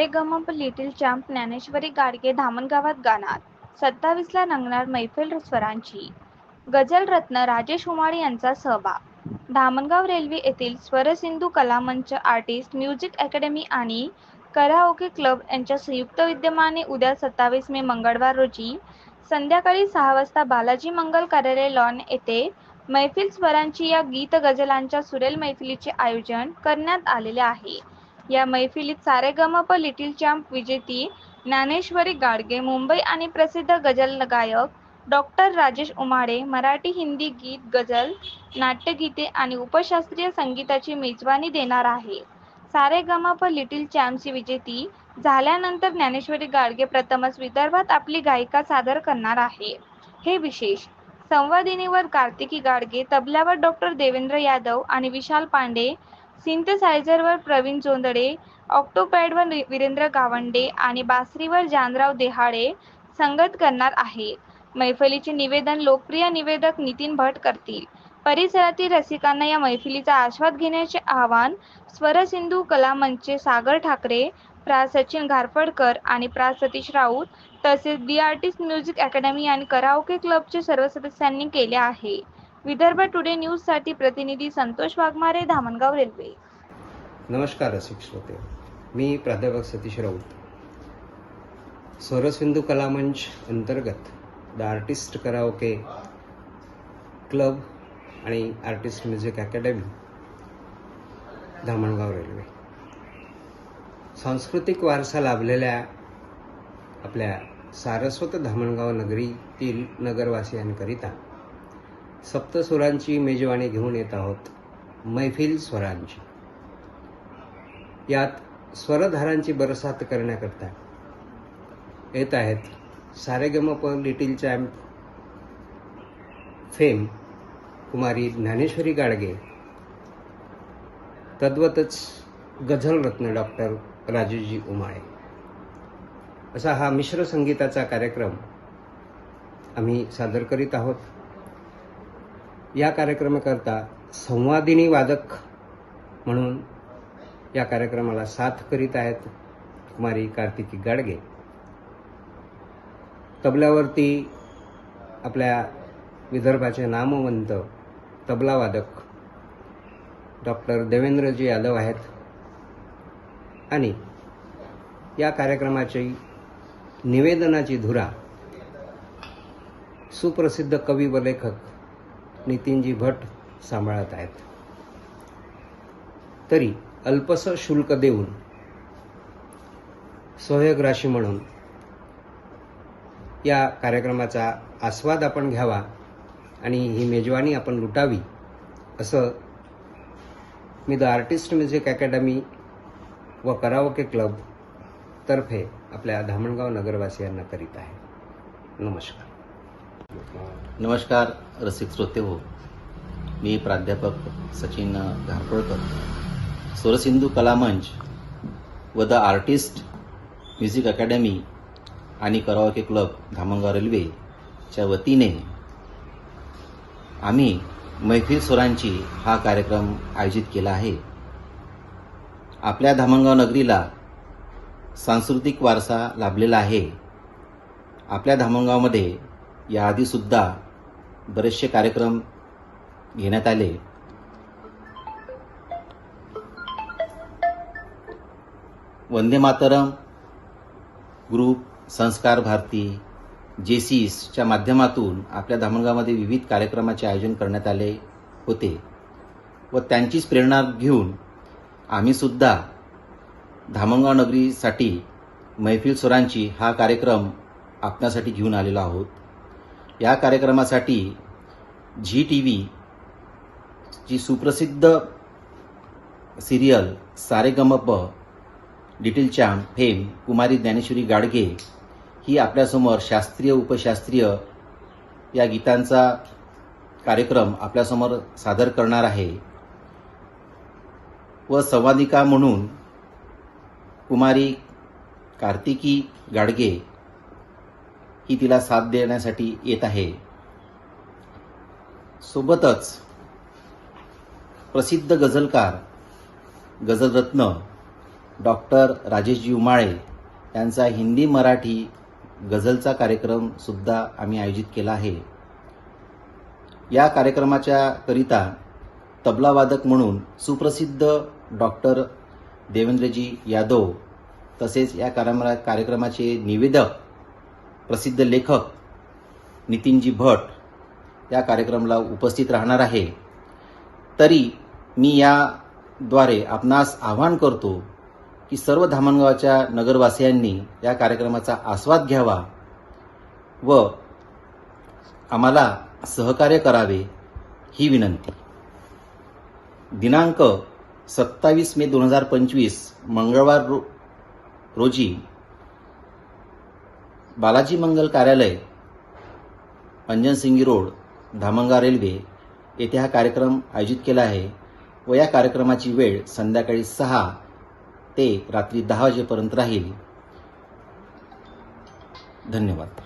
सारे Ga Ma Pa little champ Dnyaneshwari Gadge धामणगावात गाणार. सत्तावीसला रंगणार मैफिल स्वरांची गझलरत्न राजेश उमाळे यांचा सहभाग. धामणगाव रेल्वे येथील Swarsindhu Kalamanch artist music academy आणि कराओके क्लब यांच्या संयुक्त विद्यमाने उद्या सत्तावीस मे मंगळवार रोजी संध्याकाळी सहा वाजता बालाजी मंगल कार्यालय लॉन येथे मैफिल स्वरांची या गीत गझलांच्या सुरेल मैफिलीचे आयोजन करण्यात आलेले आहे. या मैफिलीत सारेगमप लिटिल चॅम्प विजेती ज्ञानेश्वरी गाडगे मुंबई आणि प्रसिद्ध गजल गायक डॉक्टर राजेश उमाडे मराठी हिंदी गीत गझल नाट्यगीते आणि उपशास्त्रीय संगीताची मेजवानी देणार आहे. सारेगमप लिटिल चॅम्पची विजेती झाल्यानंतर ज्ञानेश्वरी गाडगे प्रथमच विदर्भात आपली गायिका सादर करणार आहे. हे विशेष संवादिनीवर कार्तिकी गाडगे तबल्यावर डॉक्टर देवेंद्र यादव आणि विशाल पांडे सिंथसायझरवर प्रवीण जोंदडे ऑक्टोपॅडवर वीरेंद्र गावंडे आणि बासरीवर जानराव देहाळे संगत करणार आहेत मैफलीचे निवेदन लोकप्रिय निवेदक नितीन भट करतील. परिसरातील रसिकांना या मैफिलीचा आस्वाद घेण्याचे आवाहन स्वरसिंधू कला मंचचे सागर ठाकरे प्रा. सचिन घारफडकर आणि प्रा. सतीश राऊत तसेच दी आर्टिस्ट म्युझिक अकॅडमी आणि कराओके क्लबचे सर्व सदस्यांनी केले आहे. विदर्भ टुडे न्यूजसाठी प्रतिनिधी संतोष वाघमारे धामणगाव रेल्वे. नमस्कार रसिक श्रोते. मी प्राध्यापक सतीश राऊत. स्वरसिंधू कलामंच अंतर्गत द आर्टिस्ट कराओके क्लब आणि artist music academy Dhamangaon Railway. सांस्कृतिक वारसा लाभलेल्या आपल्या सारस्वत धामणगाव नगरीतील नगरवासियांकरिता सप्तस्वरांची मेजवानी घेऊन येत आहोत. मैफिल स्वरांची. यात स्वरधारांची बरसात करण्याकरता येत आहेत Sa Re Ga Ma Pa little champ fame Kumari Dnyaneshwari Gadge तद्वतच गझलरत्न डॉक्टर राजूजी उमाळे. असा हा मिश्र संगीताचा कार्यक्रम आम्ही सादर करीत आहोत. या कार्यक्रमाकरता संवादिनी वादक म्हणून या कार्यक्रमाला साथ करीत आहेत कुमारी कार्तिकी गाडगे. तबल्यावरती आपल्या विदर्भाचे नामवंत तबलावादक डॉक्टर देवेंद्रजी यादव आहेत. आणि या कार्यक्रमाची निवेदनाची धुरा सुप्रसिद्ध कवी व लेखक नितीनजी भट सांभाळत आहेत. तरी अल्पसं शुल्क देऊन सहयोग राशी म्हणून या कार्यक्रमाचा आस्वाद आपण घ्यावा आणि ही मेजवानी आपण लुटावी असं मी द आर्टिस्ट म्युझिक अकॅडमी व करावके क्लब तर्फे आपल्या धामणगाव नगरवासियांना करीत आहे. नमस्कार. नमस्कार रसिक श्रोते हो. मी प्राध्यापक सचिन घारपळकर. स्वरसिंधू कलामंच व द आर्टिस्ट म्युझिक अकॅडमी आणि कराओके क्लब धामणगाव रेल्वेच्या वतीने आम्ही मैफिल स्वरांची हा कार्यक्रम आयोजित केला आहे. आपल्या धामणगाव नगरीला सांस्कृतिक वारसा लाभलेला आहे. आपल्या धामणगावमध्ये याआधीसुद्धा बरेचसे कार्यक्रम घेण्यात आले. वंदे मातरम ग्रुप संस्कार भारती जेसीसच्या माध्यमातून आपल्या धामणगावमध्ये विविध कार्यक्रमाचे आयोजन करण्यात आले होते व त्यांचीच प्रेरणा घेऊन आम्हीसुद्धा धामणगाव नगरीसाठी मैफिल स्वरांची हा कार्यक्रम आपणासाठी घेऊन आलेलो आहोत. या कार्यक्रमासाठी झी टी व्ही जी सुप्रसिद्ध serial Sa Re Ga Ma Pa little champ fame Kumari Dnyaneshwari Gadge ही आपल्यासमोर शास्त्रीय उपशास्त्रीय या गीतांचा कार्यक्रम आपल्यासमोर सादर करणार आहे. व संवादिका म्हणून कुमारी कार्तिकी गाडगे ही तिला साथ देण्यासाठी येत आहे. सोबतच प्रसिद्ध गझलकार गझलरत्न डॉक्टर राजेशजी उमाळे यांचा हिंदी मराठी गझलचा कार्यक्रमसुद्धा आम्ही आयोजित केला आहे. या कार्यक्रमाच्या करिता तबलावादक म्हणून सुप्रसिद्ध डॉक्टर देवेंद्रजी यादव तसेच या कार्यक्रमाचे निवेदक प्रसिद्ध लेखक नितीनजी भट या कार्यक्रमाला उपस्थित राहणार आहे. तरी मी याद्वारे आपणास आवाहन करतो की सर्व धामणगावच्या नगरवासियांनी या कार्यक्रमाचा आस्वाद घ्यावा व आम्हाला सहकार्य करावे ही विनंती. दिनांक सत्तावीस मे दोन हजार पंचवीस मंगळवार रो रोजी बालाजी मंगल कार्यालय अंजनसिंगी रोड धामंगा रेल्वे येथे हा कार्यक्रम आयोजित केला आहे व या कार्यक्रमाची वेळ संध्याकाळी सहा ते रात्री दहा वाजेपर्यंत राहील. धन्यवाद.